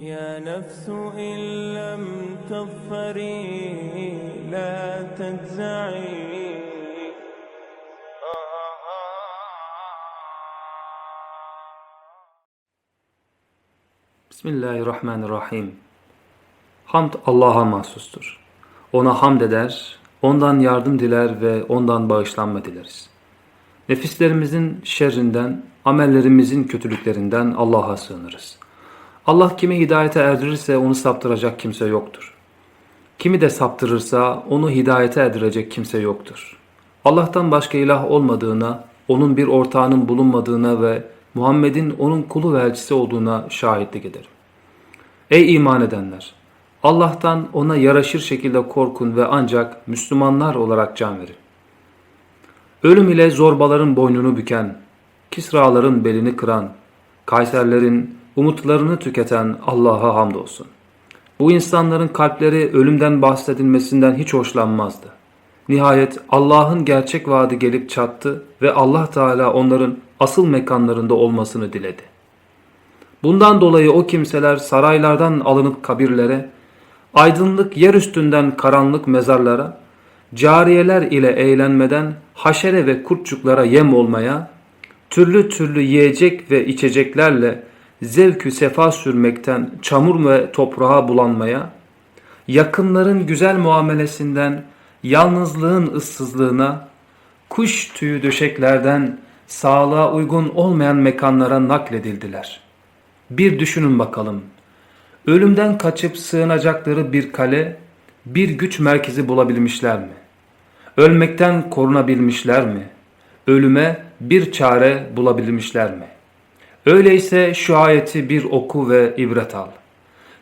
يا نفس إن لم تظفري لا تجزعي Bismillahirrahmanirrahim. Hamd Allah'a mahsustur. Ona hamd eder, ondan yardım diler ve ondan bağışlanma dileriz. Nefislerimizin şerrinden, amellerimizin kötülüklerinden Allah'a sığınırız. Allah kimi hidayete erdirirse onu saptıracak kimse yoktur. Kimi de saptırırsa onu hidayete erdirecek kimse yoktur. Allah'tan başka ilah olmadığına, onun bir ortağının bulunmadığına ve Muhammed'in onun kulu ve elçisi olduğuna şahitlik ederim. Ey iman edenler! Allah'tan ona yaraşır şekilde korkun ve ancak Müslümanlar olarak can verin. Ölüm ile zorbaların boynunu büken, Kisraların belini kıran, Kayserlerin umutlarını tüketen Allah'a hamdolsun. Bu insanların kalpleri ölümden bahsedilmesinden hiç hoşlanmazdı. Nihayet Allah'ın gerçek vaadi gelip çattı ve Allah Teala onların asıl mekanlarında olmasını diledi. Bundan dolayı o kimseler saraylardan alınıp kabirlere, aydınlık yer üstünden karanlık mezarlara, cariyeler ile eğlenmeden haşere ve kurtçuklara yem olmaya, türlü türlü yiyecek ve içeceklerle zevkü sefa sürmekten çamur ve toprağa bulanmaya, yakınların güzel muamelesinden yalnızlığın ıssızlığına, kuş tüyü döşeklerden sağlığa uygun olmayan mekanlara nakledildiler. Bir düşünün bakalım. Ölümden kaçıp sığınacakları bir kale, bir güç merkezi bulabilmişler mi? Ölmekten korunabilmişler mi? Ölüme bir çare bulabilmişler mi? Öyleyse şu ayeti bir oku ve ibret al.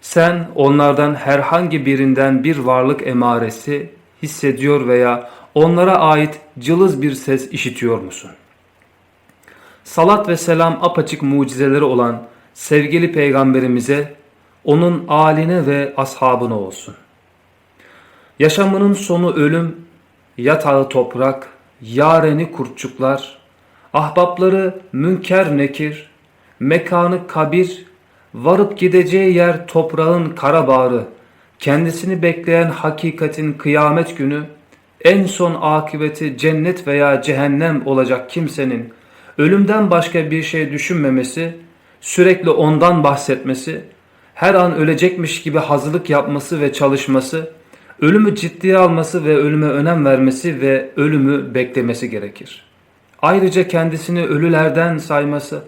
Sen onlardan herhangi birinden bir varlık emaresi hissediyor veya onlara ait cılız bir ses işitiyor musun? Salat ve selam apaçık mucizeleri olan sevgili peygamberimize, onun aline ve ashabına olsun. Yaşamının sonu ölüm, yatağı toprak, yareni kurtçuklar, ahbapları münker nekir, mekanı kabir, varıp gideceği yer toprağın kara bağrı, kendisini bekleyen hakikatin kıyamet günü, en son akıbeti cennet veya cehennem olacak kimsenin ölümden başka bir şey düşünmemesi, sürekli ondan bahsetmesi, her an ölecekmiş gibi hazırlık yapması ve çalışması, ölümü ciddiye alması ve ölüme önem vermesi ve ölümü beklemesi gerekir. Ayrıca kendisini ölülerden sayması,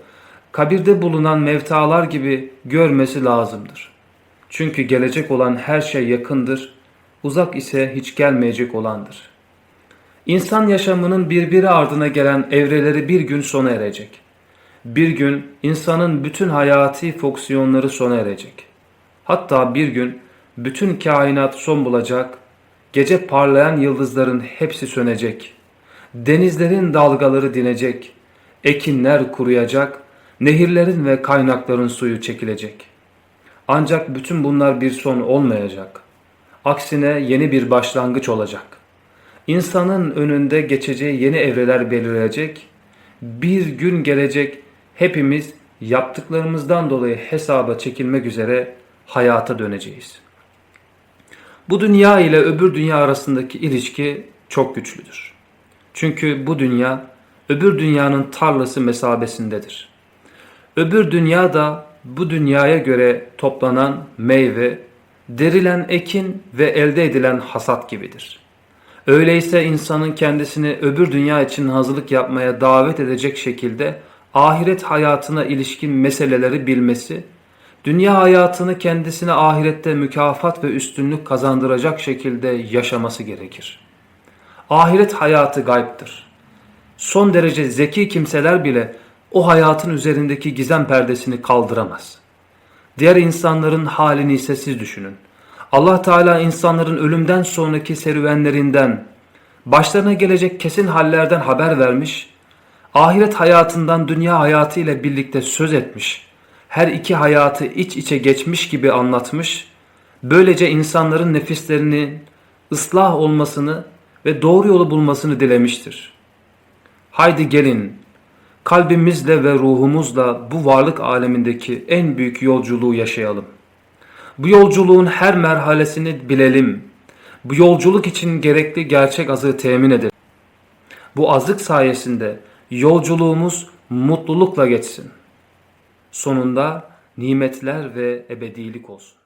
kabirde bulunan mevtalar gibi görmesi lazımdır. Çünkü gelecek olan her şey yakındır, uzak ise hiç gelmeyecek olandır. İnsan yaşamının birbiri ardına gelen evreleri bir gün sona erecek. Bir gün insanın bütün hayati fonksiyonları sona erecek. Hatta bir gün bütün kainat son bulacak, gece parlayan yıldızların hepsi sönecek, denizlerin dalgaları dinecek, ekinler kuruyacak, nehirlerin ve kaynakların suyu çekilecek. Ancak bütün bunlar bir son olmayacak. Aksine yeni bir başlangıç olacak. İnsanın önünde geçeceği yeni evreler belirleyecek. Bir gün gelecek hepimiz yaptıklarımızdan dolayı hesaba çekilmek üzere hayata döneceğiz. Bu dünya ile öbür dünya arasındaki ilişki çok güçlüdür. Çünkü bu dünya öbür dünyanın tarlası mesabesindedir. Öbür dünya da bu dünyaya göre toplanan meyve, derilen ekin ve elde edilen hasat gibidir. Öyleyse insanın kendisini öbür dünya için hazırlık yapmaya davet edecek şekilde ahiret hayatına ilişkin meseleleri bilmesi, dünya hayatını kendisine ahirette mükafat ve üstünlük kazandıracak şekilde yaşaması gerekir. Ahiret hayatı gayiptir. Son derece zeki kimseler bile o hayatın üzerindeki gizem perdesini kaldıramaz. Diğer insanların halini ise siz düşünün. Allah Teala insanların ölümden sonraki serüvenlerinden, başlarına gelecek kesin hallerden haber vermiş, ahiret hayatından dünya hayatı ile birlikte söz etmiş, her iki hayatı iç içe geçmiş gibi anlatmış, böylece insanların nefislerinin ıslah olmasını ve doğru yolu bulmasını dilemiştir. Haydi gelin, kalbimizle ve ruhumuzla bu varlık alemindeki en büyük yolculuğu yaşayalım. Bu yolculuğun her merhalesini bilelim. Bu yolculuk için gerekli gerçek azığı temin edelim. Bu azık sayesinde yolculuğumuz mutlulukla geçsin. Sonunda nimetler ve ebedilik olsun.